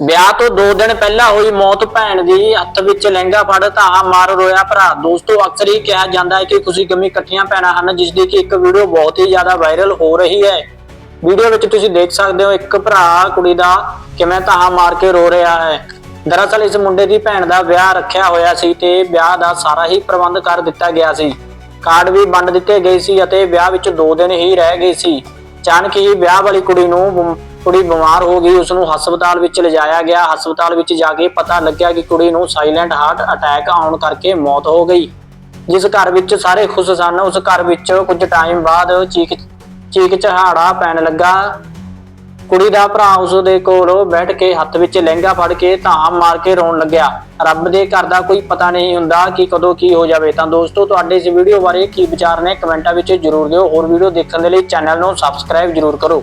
ਵਿਆਹ ਤੋਂ 2 ਦਿਨ ਪਹਿਲਾਂ ਹੋਈ ਮੌਤ, ਭੈਣ ਦੀ ਹੱਥ ਵਿੱਚ ਲਹਿੰਗਾ ਫੜ, ਧਾਹਾਂ ਮਾਰ ਰੋਇਆ ਭਰਾ। ਦੋਸਤੋ, ਅਕਸਰ ਹੀ ਕਿਹਾ ਜਾਂਦਾ ਹੈ ਕਿ ਖੁਸ਼ੀ ਗਮੀ ਇਕੱਠੀਆਂ ਭੈਣਾਂ ਹਨ, ਜਿਸ ਦੀ ਕਿ ਇੱਕ ਵੀਡੀਓ ਬਹੁਤ ਹੀ ਜ਼ਿਆਦਾ ਵਾਇਰਲ ਹੋ ਰਹੀ ਹੈ। ਵੀਡੀਓ ਵਿੱਚ ਤੁਸੀਂ ਦੇਖ ਸਕਦੇ ਹੋ, ਇੱਕ ਭਰਾ ਕੁੜੀ ਦਾ ਕਿਵੇਂ ਧਾਹਾਂ ਮਾਰ ਕੇ ਰੋ ਰਿਹਾ ਹੈ। ਦਰਅਸਲ, ਇਸ ਮੁੰਡੇ ਦੀ ਭੈਣ ਦਾ ਵਿਆਹ ਰੱਖਿਆ ਹੋਇਆ ਸੀ ਤੇ ਵਿਆਹ ਦਾ ਸਾਰਾ ਹੀ ਪ੍ਰਬੰਧ ਕਰ ਦਿੱਤਾ ਗਿਆ ਸੀ। ਕਾਰਡ ਵੀ ਵੰਡ ਦਿੱਤੇ ਗਏ ਸੀ ਅਤੇ ਵਿਆਹ ਵਿੱਚ 2 ਦਿਨ ਹੀ ਰਹਿ ਗਏ ਸੀ। ਅਚਾਨਕ ਹੀ ਵਿਆਹ ਵਾਲੀ ਕੁੜੀ ਨੂੰ ਕੁੜੀ ਬਿਮਾਰ ਹੋ ਗਈ ਉਸ ਨੂੰ ਹਸਪਤਾਲ ਵਿੱਚ ਲਿਜਾਇਆ ਗਿਆ। ਹਸਪਤਾਲ ਵਿੱਚ ਜਾ ਕੇ ਪਤਾ ਲੱਗਿਆ ਕਿ ਕੁੜੀ ਨੂੰ ਸਾਇਲੈਂਟ ਹਾਰਟ ਅਟੈਕ ਆਉਣ ਕਰਕੇ ਮੌਤ ਹੋ ਗਈ। ਜਿਸ ਘਰ ਵਿੱਚ ਸਾਰੇ ਖੁਸ਼ ਸਨ, ਉਸ ਘਰ ਵਿੱਚ ਕੁਝ ਟਾਈਮ ਬਾਅਦ ਚੀਕ ਚੀਕ ਚਹਾੜਾ ਪੈਣ ਲੱਗਾ। ਕੁੜੀ ਦਾ ਭਰਾ ਉਸ ਦੇ ਕੋਲ ਬੈਠ ਕੇ ਹੱਥ ਵਿੱਚ ਲਹਿੰਗਾ ਫੜ ਕੇ ਧਾਮ ਮਾਰ ਕੇ ਰੋਣ ਲੱਗਿਆ। ਰੱਬ ਦੇ ਘਰ ਦਾ ਕੋਈ ਪਤਾ ਨਹੀਂ ਹੁੰਦਾ ਕਿ ਕਦੋਂ ਕੀ ਹੋ ਜਾਵੇ। ਤਾਂ ਦੋਸਤੋ, ਤੁਹਾਡੇ ਇਸ ਵੀਡੀਓ ਬਾਰੇ ਕੀ ਵਿਚਾਰ ਨੇ, ਕਮੈਂਟਾਂ ਵਿੱਚ ਜਰੂਰ ਦਿਓ। ਹੋਰ ਵੀਡੀਓ ਦੇਖਣ ਦੇ ਲਈ ਚੈਨਲ ਨੂੰ ਸਬਸਕ੍ਰਾਈਬ ਜਰੂਰ ਕਰੋ।